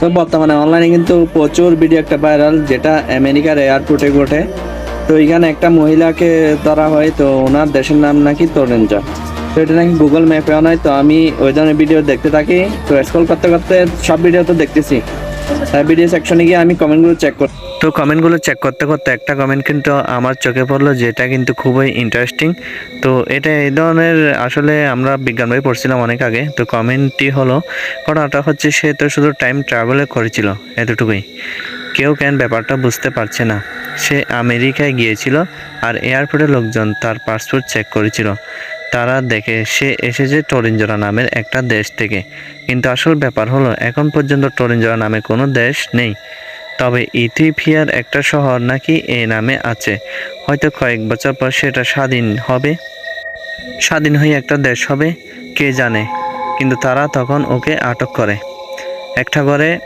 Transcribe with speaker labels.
Speaker 1: তো বর্তমানে অনলাইনে কিন্তু প্রচুর ভিডিও একটা ভাইরাল যেটা আমেরিকার এয়ারপোর্টে ঘটে। তো এখানে একটা মহিলাকে ধরা হয়, তো ওনার দেশের নাম নাকি তরেঞ্জা তো এটা নাকি গুগল ম্যাপেও নয় তো আমি ওই ধরনের ভিডিও দেখতে থাকি। তো স্ক্রল করতে করতে সব ভিডিও তো দেখতেছি। ভিডিও সেকশনে গিয়ে আমি কমেন্টগুলো চেক করি তো কমেন্টগুলো চেক করতে করতে একটা কমেন্ট কিন্তু আমার চোখে পড়ল, যেটা কিন্তু খুবই ইন্টারেস্টিং তো এটা এই ধরনের আসলে আমরা বিজ্ঞান বই পড়ছিলাম অনেক আগে। তো কমেন্টটি হলো ঘটনাটা হচ্ছে সে তো শুধু টাইম ট্রাভেলে করেছিল, এতটুকুই। কেউ কেন ব্যাপারটা বুঝতে পারছে না। সে আমেরিকায় গিয়েছিল আর এয়ারপোর্টের লোকজন তার পাসপোর্ট চেক করেছিল। তারা দেখে সে এসেছে টরিঞ্জরা নামের একটা দেশ থেকে। কিন্তু আসল ব্যাপার হলো, এখন পর্যন্ত টরিঞ্জরা নামে কোনো দেশ নেই। তবে ইথিওপিয়ার একটা শহর নাকি এই নামে আছে। হয়তো কয়েক বছর পর সেটা স্বাধীন হবে। স্বাধীন হয়ে একটা দেশ হবে, কে জানে। কিন্তু তারা তখন ওকে আটক করে। একটা করে